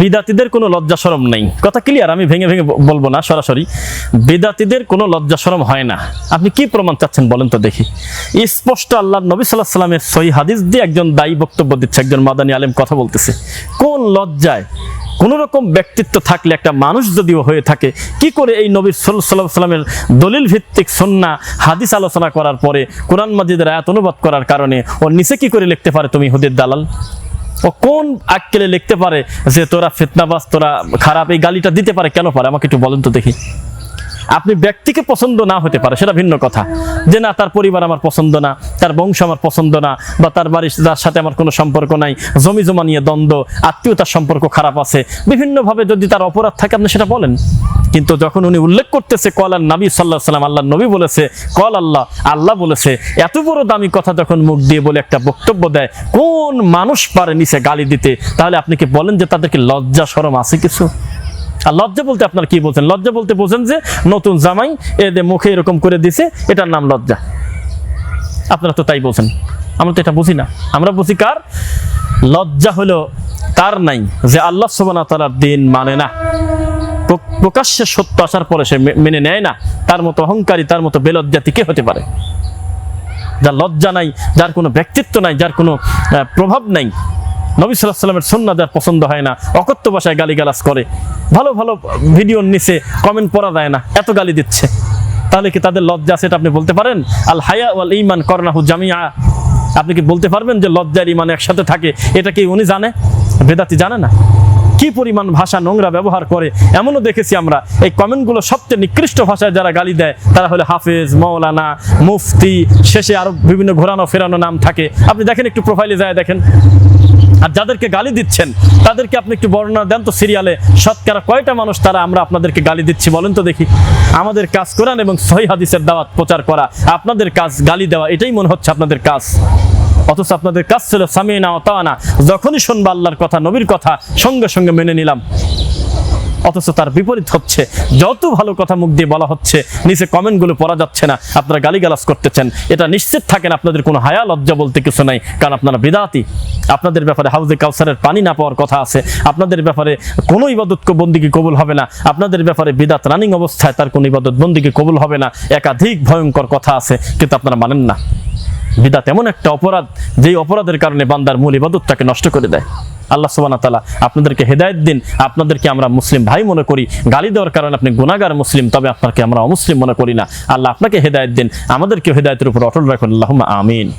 বিদাতিদের কোনো লজ্জা সরম নেই। কথা ক্লিয়ার আমি ভেঙে ভেঙে বলব না, সরাসরি। বিদাতিদের কোনো লজ্জা সরম হয় না। আপনি কি প্রমাণ চাচ্ছেন বলেন তো দেখি। স্পষ্ট আল্লাহ নবী সাল্লাহ সাল্লামের সহি হাদিস দিয়ে একজন দায়ী বক্তব্য দিচ্ছে, একজন মাদানী আলেম কথা বলতেছে। কোন লজ্জায় কোন রকম ব্যক্তিত্ব থাকলে একটা মানুষ যদিও হয়ে থাকে, কি করে এই নবীর সাল্লাহ সাল্লামের দলিল ভিত্তিক সন্না হাদিস আলোচনা করার পরে কোরআন মাজিদের আয়াত অনুবাদ করার কারণে ও নিচে কি করে লিখতে পারে তুমি হুদের দালাল? কোন আক্কেলে লিখতে পারে যে তোরা ফিতনাবাস তোরা খারাপ, এই গালিটা দিতে পারে? কেন পারে? আমাকে একটু বলেন তো দেখি। আপনি ব্যক্তিকে পছন্দ না হতে পারে, সেটা ভিন্ন কথা। যে না, তার পরিবার আমার পছন্দ না, তার বংশ আমার পছন্দ না, বা তার বাড়ির যার সাথে আমার কোনো সম্পর্ক নাই, জমি জমা নিয়ে দ্বন্দ্ব, আত্মীয়তার সম্পর্ক খারাপ আছে, বিভিন্নভাবে যদি তার অপরাধ থাকে, আপনি সেটা বলেন। কিন্তু যখন উনি উল্লেখ করতেছে, কল আর নবী সাল্লাহ সাল্লাম আল্লাহ নবী বলেছে, কল আল্লাহ আল্লাহ বলেছে, এত বড় দামি কথা যখন মুখ দিয়ে বলে একটা বক্তব্য দেয়, কোন মানুষ পারে নিচে গালি দিতে? তাহলে আপনি কি বলেন যে তাদেরকে লজ্জা সরম আছে কিছু? আর লজ্জা বলতে আপনার কি বলছেন? লজ্জা বলতে বোঝেন যে নতুন জামাই এদের মুখে এরকম করে দিছে, এটার নাম লজ্জা। আপনারা তো তাই বলছেন। আমরা তো এটা বুঝি না। আমরা বুঝি কার? লজ্জা হলো তার নাই যে আল্লাহ সোবানা তালার দিন মানে না। প্রকাশ্যে সত্য আসার পরে সে মেনে নেয় না। তার মতো অহংকারী, তার মতো বেলজ্জাতি কে হতে পারে? যার লজ্জা নাই, যার কোনো ব্যক্তিত্ব নাই, যার কোনো প্রভাব নাই। নবী সাল্লাহ সাল্লামের সন্না যার পছন্দ হয় না, অকথ্য ভাষায় গালিগালাজ করে। ভালো ভালো ভিডিওর নিচে কমেন্ট পড়া যায় না, এত গালি দিচ্ছে। তাহলে কি তাদের লজ্জা আছে এটা আপনি বলতে পারেন? আল হায়া ওয়াল ইমান করনাহু জামিয়া আপনি কি বলতে পারবেন যে লজ্জার ইমান একসাথে থাকে? এটা কি উনি জানে? বেদাতি জানে না। কি পরিমাণ ভাষা নোংরা ব্যবহার করে? এমনও দেখেছি আমরা, এই কমেন্টগুলো সবচেয়ে নিকৃষ্ট ভাষায় যারা গালি দেয়, তারা হলে হাফেজ, মৌলানা, মুফতি, শেষে আরও বিভিন্ন ঘোরানো ফেরানো নাম থাকে। আপনি দেখেন একটু প্রোফাইলে যায় দেখেন। আর যাদেরকে গালি দিচ্ছেন, তাদেরকে আপনি একটু বর্ণনা দেন তো সিরিয়ালে। শতকরা কয়টা মানুষ তারা আমরা আপনাদেরকে গালি দিচ্ছি বলেন তো দেখি। আমাদের কাজ কোরআন এবং সহি হাদিসের দাওয়াত প্রচার করা, আপনাদের কাজ গালি দেওয়া, এটাই মনে হচ্ছে আপনাদের কাজ। অথচ আপনাদের কাজ ছিল সামিনা অতানা যখনই শুনবা আল্লাহর কথা, নবীর কথা, সঙ্গে সঙ্গে মেনে নিলাম। অথচ তার বিপরীত হচ্ছে। যত ভালো কথা মুখ দিয়ে বলা হচ্ছে, নিচে কমেন্টগুলো পড়া যাচ্ছে না, আপনারা গালিগালাজ করতেছেন। এটা নিশ্চিত থাকেন আপনাদের কোনো হায়া লজ্জা বলতে কিছু নাই, কারণ আপনারা বিদাতি। আপনাদের ব্যাপারে হাউজে কাউসারের পানি না পাওয়ার কথা আছে। আপনাদের ব্যাপারে কোনো ইবাদত বন্দিকে কবুল হবে না। আপনাদের ব্যাপারে বিদাত রানিং অবস্থায় তার কোনো ইবাদত বন্দিকে কবুল হবে না। একাধিক ভয়ঙ্কর কথা আছে, কিন্তু আপনারা মানেন না। বিদাত এমন একটা অপরাধ, যেই অপরাধের কারণে বান্দার মূল ইবাদতটাকে নষ্ট করে দেয়। আল্লাহ সুবাহ তালা আপনাদেরকে হেদায়ত দিন। আপনাদেরকে আমরা মুসলিম ভাই মনে করি। গালি দেওয়ার কারণে আপনি গুণাগার মুসলিম, তবে আপনাকে আমরা অমুসলিম মনে করি না। আল্লাহ আপনাকে হেদায়ত দিন। আমাদেরকে হেদায়তের উপর অটল রাখুন। আল্লাহ আমিন।